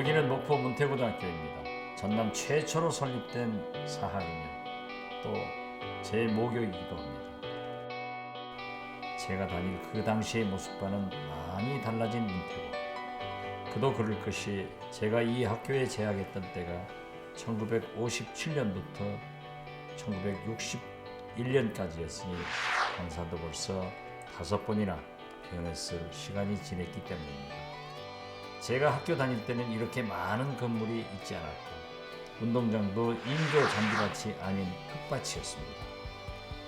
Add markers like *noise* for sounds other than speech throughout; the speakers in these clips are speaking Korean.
여기는 목포 문태고등학교입니다. 전남 최초로 설립된 사학이며 또 제 모교이기도 합니다. 제가 다닐 그 당시의 모습과는 많이 달라진 문태고. 그도 그럴 것이 제가 이 학교에 재학했던 때가 1957년부터 1961년까지였으니 강사도 벌써 다섯 번이나 변했을 시간이 지냈기 때문입니다. 제가 학교 다닐 때는 이렇게 많은 건물이 있지 않았고 운동장도 인조 잔디밭이 아닌 흙밭이었습니다.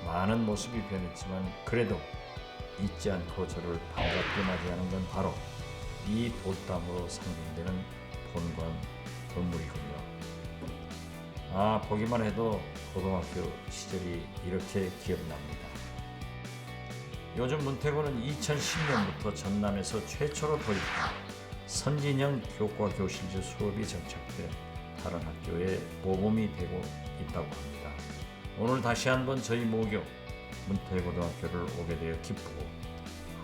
많은 모습이 변했지만 그래도 잊지 않고 저를 반갑게 맞이하는 건 바로 이 돌담으로 상징되는 본관 건물이군요. 아 보기만 해도 고등학교 시절이 이렇게 기억납니다. 요즘 문태고는 2010년부터 전남에서 최초로 도입한 선진형 교과 교실제 수업이 정착돼 다른 학교에 모범이 되고 있다고 합니다. 오늘 다시 한번 저희 모교 문태고등학교를 오게 되어 기쁘고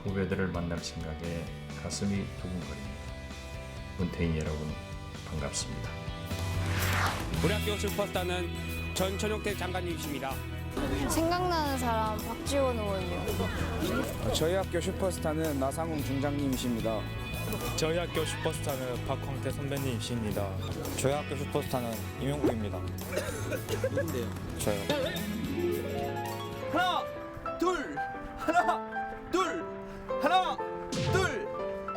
후배들을 만날 생각에 가슴이 두근거립니다. 문태인 여러분 반갑습니다. 우리 학교 슈퍼스타는 전천용태 장관님이십니다. 생각나는 사람 박지원 의원이요. 저희 학교 슈퍼스타는 나상웅 중장님이십니다. 저희 학교 슈퍼스타는 박광태 선배님이십니다. 저희 학교 슈퍼스타는 임용구입니다. 누군데요? 저요. 하나 둘 하나 둘 하나 둘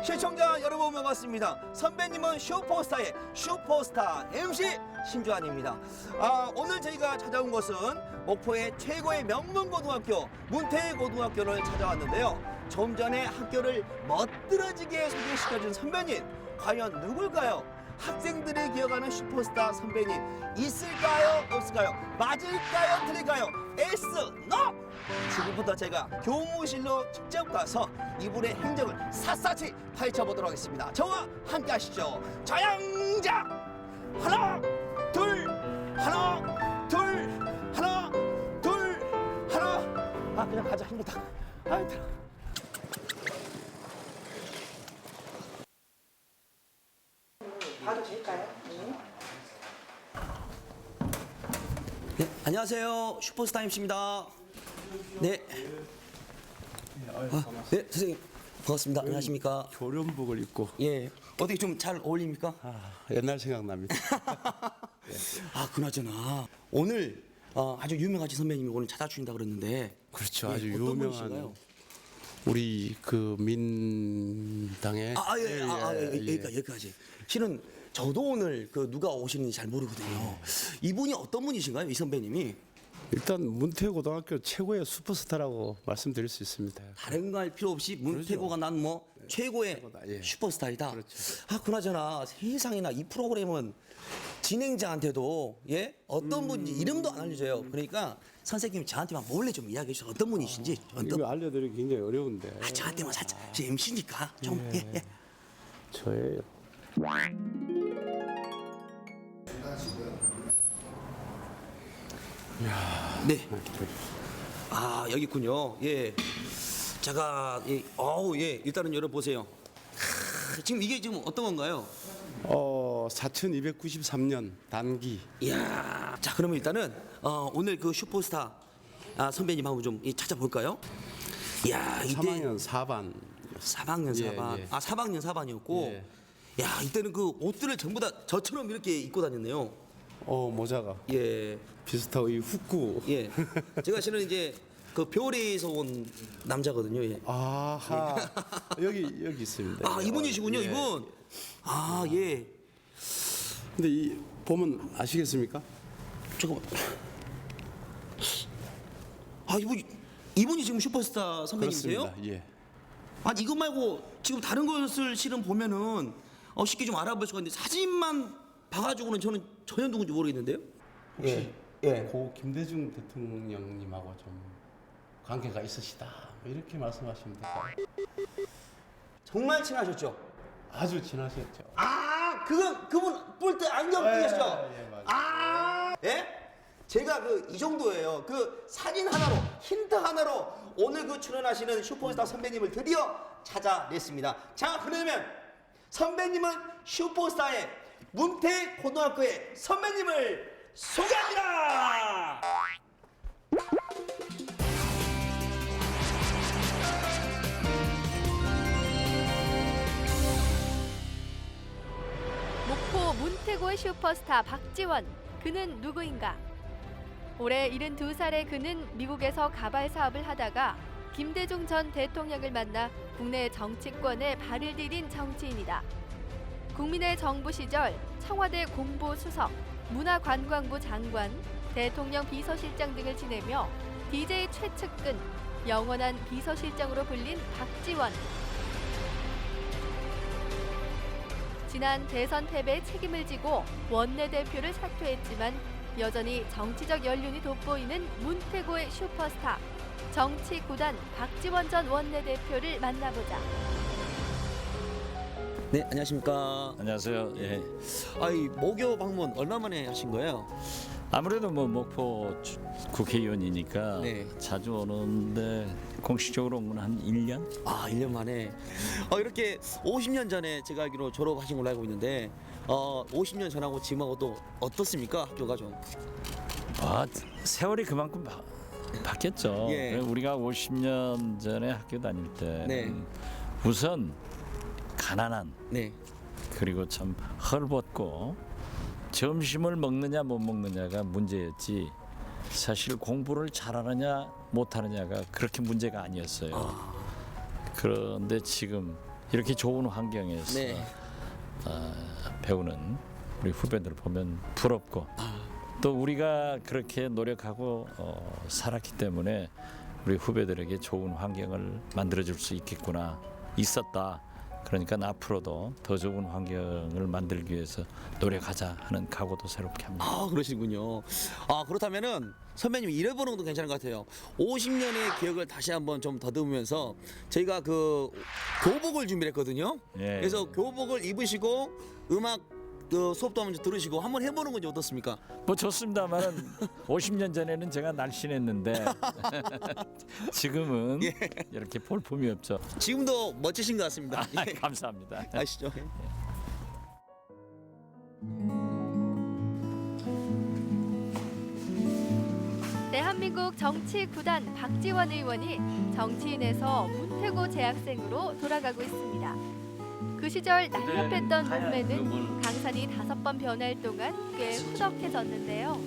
시청자 여러분 반갑습니다 선배님은 슈퍼스타의 슈퍼스타 MC 신주환입니다 아, 오늘 저희가 찾아온 곳은 목포의 최고의 명문 고등학교 문태고등학교를 찾아왔는데요 좀 전에 학교를 멋들어지게 소개시켜준 선배님 과연 누굴까요? 학생들이 기억하는 슈퍼스타 선배님 있을까요? 없을까요? 맞을까요? 틀릴까요? S, NO! 지금부터 제가 교무실로 직접 가서 이분의 행적을 샅샅이 파헤쳐보도록 하겠습니다. 저와 함께 하시죠. 자양자! 하나, 둘, 하나, 둘, 하나, 둘, 하나. 아, 그냥 가자. 힘들다. 아, 힘들어. 봐도 될까요? 네, 안녕하세요. 슈퍼스타 MC입니다. 네. 아, 네, 선생님. 반갑습니다. 안녕하십니까? 교련복을 입고 예. 어떻게 좀 잘 어울립니까? 아, 옛날 생각납니다. *laughs* 아, 그나저나. 오늘 어, 아주 유명하신 선배님이 오늘 찾아주신다 그랬는데. 그렇죠. 예, 아주 어떤 유명한 분이신가요? 우리 그 민당의 아, 아, 예, 예, 아, 아, 예, 예, 여기까지, 여기까지. 실은 저도 오늘 그 누가 오시는지 잘 모르거든요. 이분이 어떤 분이신가요, 이 선배님이? 일단 문태 고등학교 최고의 슈퍼스타라고 말씀드릴 수 있습니다. 다른 거 할 필요 없이 문태고가 난 뭐 최고의 최고다, 예. 슈퍼스타이다. 그렇죠. 아 그나저나 세상에나 이 프로그램은 진행자한테도 예 어떤 분인지 이름도 안 알려줘요. 그러니까 선생님이 저한테만 몰래 좀 이야기해 주세요. 어떤 분이신지 어떤 이거 알려드리기 굉장히 어려운데 아 저한테만 살짝 제 MC니까 좀 예, 예. 저예요. 네. 아 여기 있군요. 예. 제가 예, 어우 예 일단은 열어 보세요. 크, 지금 이게 지금 어떤 건가요? 어, 4293년 단기 이야. 자, 그러면 일단은 어, 오늘 그 슈퍼스타 아, 선배님하고 좀 이, 찾아볼까요? 이야, 이때 3학년 4반 4학년 예, 4반. 예. 아, 4학년 4반이었고. 예. 야, 이때는 그 옷들을 전부 다 저처럼 이렇게 입고 다녔네요. 어, 모자가 예. 비슷하고 이 훅구 예. 제가 실은 이제 그 별에서 온 남자거든요. 예. 아하 여기 여기 있습니다. 아, 이분이시군요, 예. 이분. 아, 예. 근데 이 보면 아시겠습니까? 잠깐만. 아, 이분 이분이 지금 슈퍼스타 선배님이세요? 그렇습니다. 예. 아니 이거 말고 지금 다른 것을 실은 보면은 어, 쉽게 좀 알아볼 수가 있는데 사진만 봐가지고는 저는 전혀 누군지 모르겠는데요. 예. 예. 고 김대중 대통령님하고 좀 관계가 있으시다 뭐 이렇게 말씀하시면 될까요? 정말 친하셨죠? 아주 친하셨죠. 아, 그건 그분 볼 때 안경 예, 끼셨죠? 예, 맞아요. 아, 예? 제가 그 이 정도예요. 그 사진 하나로 힌트 하나로 오늘 그 출연하시는 슈퍼스타 선배님을 드디어 찾아냈습니다. 자, 그러면 선배님은 슈퍼스타의 문태 고등학교의 선배님을 소개합니다. 목포 문태고의 슈퍼스타 박지원. 그는 누구인가? 올해 72살의 그는 미국에서 가발 사업을 하다가 김대중 전 대통령을 만나 국내 정치권에 발을 디딘 정치인이다. 국민의 정부 시절 청와대 공보수석, 문화관광부 장관, 대통령 비서실장 등을 지내며 DJ 최측근, 영원한 비서실장으로 불린 박지원. 지난 대선 패배에 책임을 지고 원내대표를 사퇴했지만 여전히 정치적 연륜이 돋보이는 문태고의 슈퍼스타 정치 구단 박지원 전 원내대표를 만나보자. 네, 안녕하십니까. 안녕하세요. 예. 아이 모교 방문 얼마 만에 하신 거예요? 아무래도 뭐 목포 주- 국회의원이니까 네. 자주 오는데 공식적으로 온 건 한 1년? 아, 1년 만에. 어, 이렇게 50년 전에 제가 알기로 졸업하신 걸로 알고 있는데 어, 50년 전하고 지금하고 또 어떻습니까? 학교가 좀. 아, 세월이 그만큼 바, 바뀌었죠. 예. 우리가 50년 전에 학교 다닐 때 네. 우선 가난한 네. 그리고 참 헐벗고 점심을 먹느냐 못 먹느냐가 문제였지 사실 공부를 잘하느냐 못하느냐가 그렇게 문제가 아니었어요. 그런데 지금 이렇게 좋은 환경에서 네. 아, 배우는 우리 후배들 보면 부럽고 또 우리가 그렇게 노력하고 어, 살았기 때문에 우리 후배들에게 좋은 환경을 만들어 줄 수 있겠구나 있었다. 그러니까 앞으로도 더 좋은 환경을 만들기 위해서 노력하자 하는 각오도 새롭게 합니다. 아, 그러시군요. 아, 그렇다면은 선배님 잃어보는 것도 괜찮은 것 같아요. 50년의 기억을 다시 한번 좀 더듬으면서 저희가 그 교복을 준비를 했거든요. 예. 그래서 교복을 입으시고 음악 그 수업도 한번 좀 들으시고 한번 해보는 건지 어떻습니까? 뭐 좋습니다만은 50년 전에는 제가 날씬했는데 *laughs* 지금은 이렇게 볼품이 없죠. 지금도 멋지신 것 같습니다. 아, 예. 감사합니다. 아시죠? 대한민국 정치 구단 박지원 의원이 정치인에서 문태고 재학생으로 돌아가고 있습니다. 그 시절 날렵했던 눈매는 강산이 다섯 번 변할 동안 꽤 후덕해졌는데요.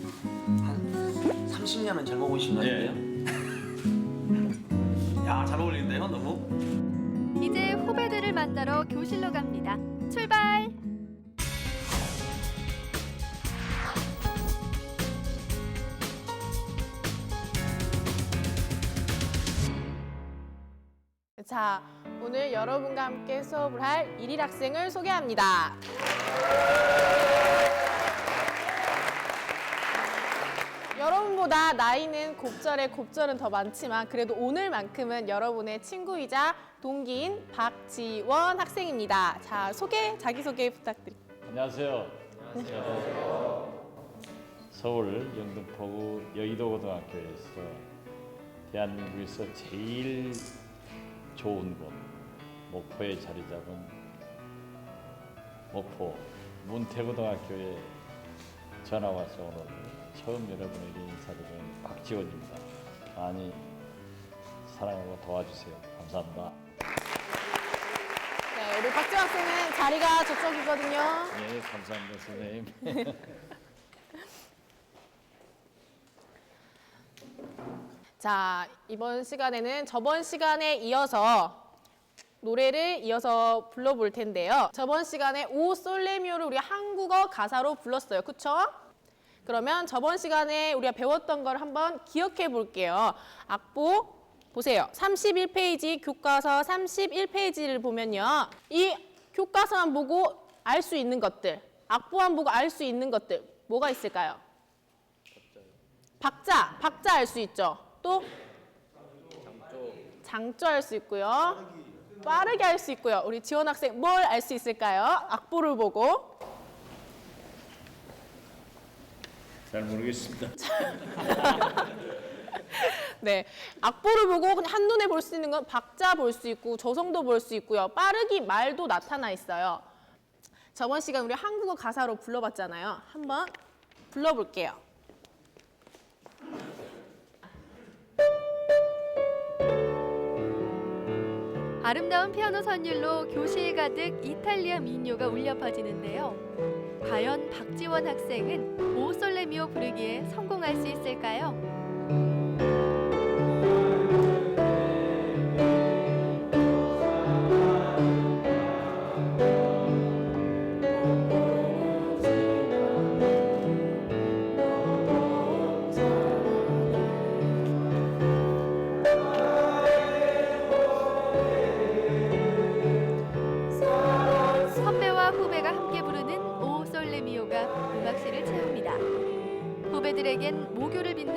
한 30년은 잘 먹으신 것 같은데요? *laughs* 야, 잘 어울리는데요, 너무? 이제 후배들을 만나러 교실로 갑니다. 출발! 자, 오늘 여러분과 함께 수업을 할 일일 학생을 소개합니다. 여러분보다 나이는 곱절에 곱절은 더 많지만 그래도 오늘만큼은 여러분의 친구이자 동기인 박지원 학생입니다. 자, 소개, 자기소개 부탁드립니다. 안녕하세요. 안녕하세요. 서울 영등포구 여의도 고등학교에서 대한민국에서 제일 좋은 곳 목포에 자리 잡은 목포 문태고등학교에 전화 와서 오늘 처음 여러분에게 인사드리는 박지원입니다. 많이 사랑하고 도와주세요. 감사합니다. 네, 우리 박지원 학생은 자리가 저쪽이거든요. 예, 감사합니다, 선생님. *laughs* 자, 이번 시간에는 저번 시간에 이어서 노래를 이어서 불러볼 텐데요. 저번 시간에 오 솔레미오를 우리 한국어 가사로 불렀어요. 그쵸? 그러면 저번 시간에 우리가 배웠던 걸 한번 기억해 볼게요. 악보 보세요. 31페이지 교과서 31페이지를 보면요. 이 교과서만 보고 알 수 있는 것들, 악보만 보고 알 수 있는 것들 뭐가 있을까요? 박자, 박자 알 수 있죠. 또 장조 알수 있고요. 빠르게 할 수 있고요. 우리 지원 학생 뭘 알 수 있을까요? 악보를 보고 잘 모르겠습니다. *laughs* 네, 악보를 보고 그냥 한눈에 볼 수 있는 건 박자 볼 수 있고 저성도 볼 수 있고요. 빠르기 말도 나타나 있어요. 저번 시간 우리 한국어 가사로 불러봤잖아요. 한번 불러볼게요. 아름다운 피아노 선율로 교실 가득 이탈리아 민요가 울려 퍼지는데요. 과연 박지원 학생은 오 솔레미오 부르기에 성공할 수 있을까요?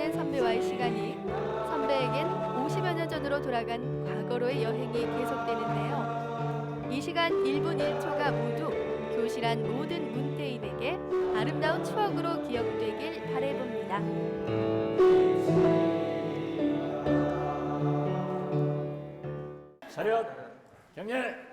빛낸 선배와의 시간이, 선배에겐 50여 년 전으로 돌아간 과거로의 여행이 계속되는데요. 이 시간 1분 1초가 모두 교실 안 모든 문태인에게 아름다운 추억으로 기억되길 바래봅니다. 차렷 경례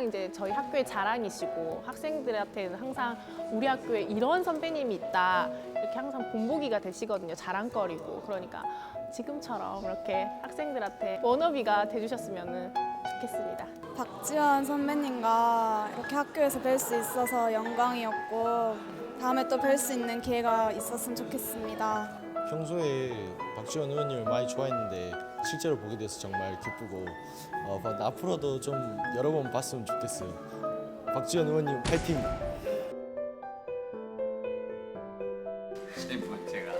항상 이제 저희 학교의 자랑이시고 학생들한테는 항상 우리 학교에 이런 선배님이 있다 이렇게 항상 본보기가 되시거든요 자랑거리고 그러니까 지금처럼 이렇게 학생들한테 워너비가 돼주셨으면 좋겠습니다. 박지원 선배님과 이렇게 학교에서 뵐 수 있어서 영광이었고 다음에 또 뵐 수 있는 기회가 있었으면 좋겠습니다. 평소에 박지원 의원님을 많이 좋아했는데 실제로 보게 돼서 정말 기쁘고 어, 봐- 앞으로도 좀 여러 번 봤으면 좋겠어요. 박지원 의원님 파이팅! 세 번째가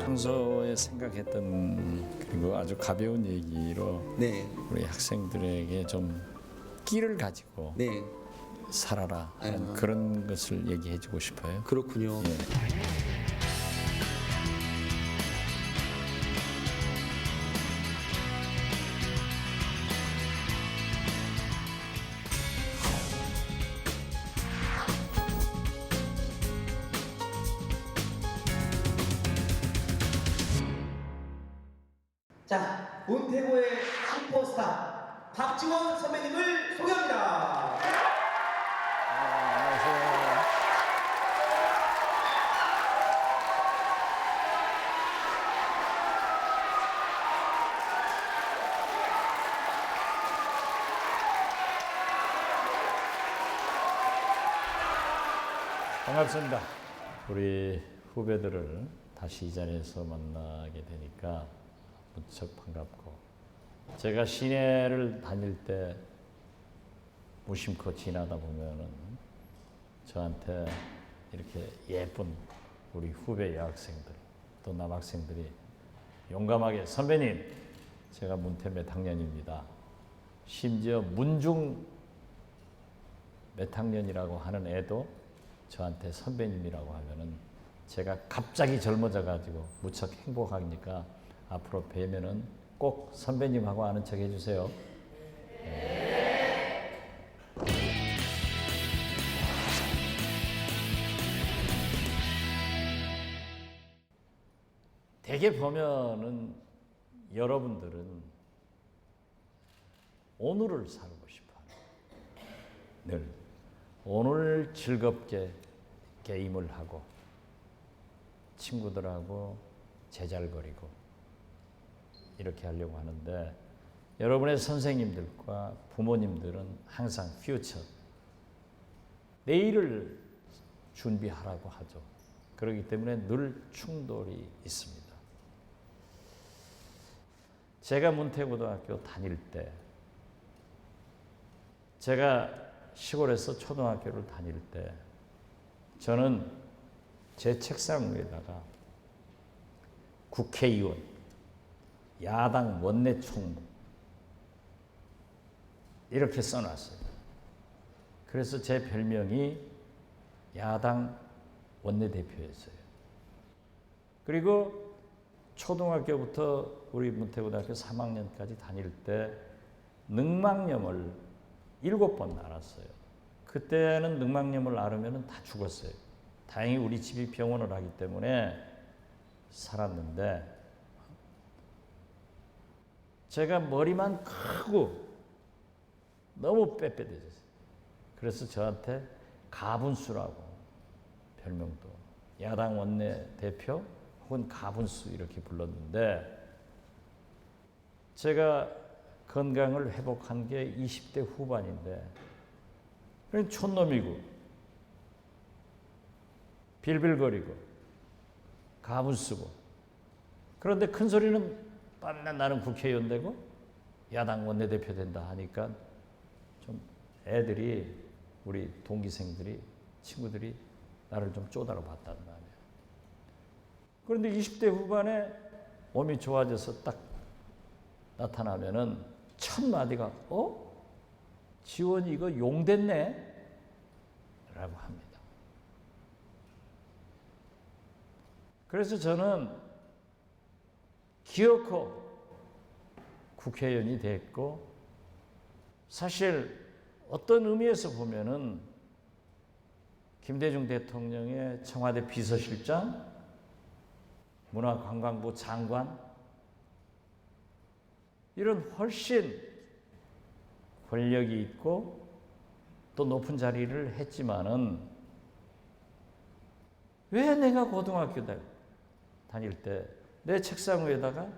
평소에 생각했던 그리고 아주 가벼운 얘기로 네, 우리 학생들에게 좀 끼를 가지고 네, 살아라 하는 아. 그런 것을 얘기해주고 싶어요. 그렇군요. 예. 자, 문태고의 슈퍼스타 박지원 선배님을 소개합니다. 반갑습니다. 우리 후배들을 다시 이 자리에서 만나게 되니까 무척 반갑고 제가 시내를 다닐 때 무심코 지나다 보면은 저한테 이렇게 예쁜 우리 후배 여학생들 또 남학생들이 용감하게 선배님 제가 문태 몇 학년입니다. 심지어 문중 몇 학년이라고 하는 애도 저한테 선배님이라고 하면은 제가 갑자기 젊어져 가지고 무척 행복하니까 앞으로 뵈면은 꼭 선배님하고 아는 척 해주세요. 대개 보면은 여러분들은 오늘을 살고 싶어 하는 늘 오늘 즐겁게 게임을 하고 친구들하고 제잘거리고 이렇게 하려고 하는데 여러분의 선생님들과 부모님들은 항상 퓨처 내일을 준비하라고 하죠. 그렇기 때문에 늘 충돌이 있습니다. 제가 문태고등학교 다닐 때 제가 시골에서 초등학교를 다닐 때 저는 제 책상 위에다가 국회의원, 야당 원내 총무 이렇게 써놨어요. 그래서 제 별명이 야당 원내대표였어요. 그리고 초등학교부터 우리 문태고등학교 3학년까지 다닐 때 능망염을 일곱 번 앓았어요. 그때는 능망염을 앓으면 다 죽었어요. 다행히 우리 집이 병원을 하기 때문에 살았는데 제가 머리만 크고 너무 빼빼해졌어요. 그래서 저한테 가분수라고 별명도 야당 원내 대표 혹은 가분수 이렇게 불렀는데 제가 건강을 회복한 게 20대 후반인데 그냥 촌놈이고 빌빌거리고 가분수고 그런데 큰 소리는 맨날 나는 국회의원 되고 야당 원내대표 된다 하니까 좀 애들이 우리 동기생들이 친구들이 나를 좀 쪼다로 봤다는 말이에요. 그런데 20대 후반에 몸이 좋아져서 딱 나타나면은 첫 마디가 어? 지원이 이거 용됐네? 라고 합니다. 그래서 저는 기어코 국회의원이 됐고 사실 어떤 의미에서 보면은 김대중 대통령의 청와대 비서실장, 문화관광부 장관 이런 훨씬 권력이 있고 또 높은 자리를 했지만은 왜 내가 고등학교 다닐 때 내 책상 위에다가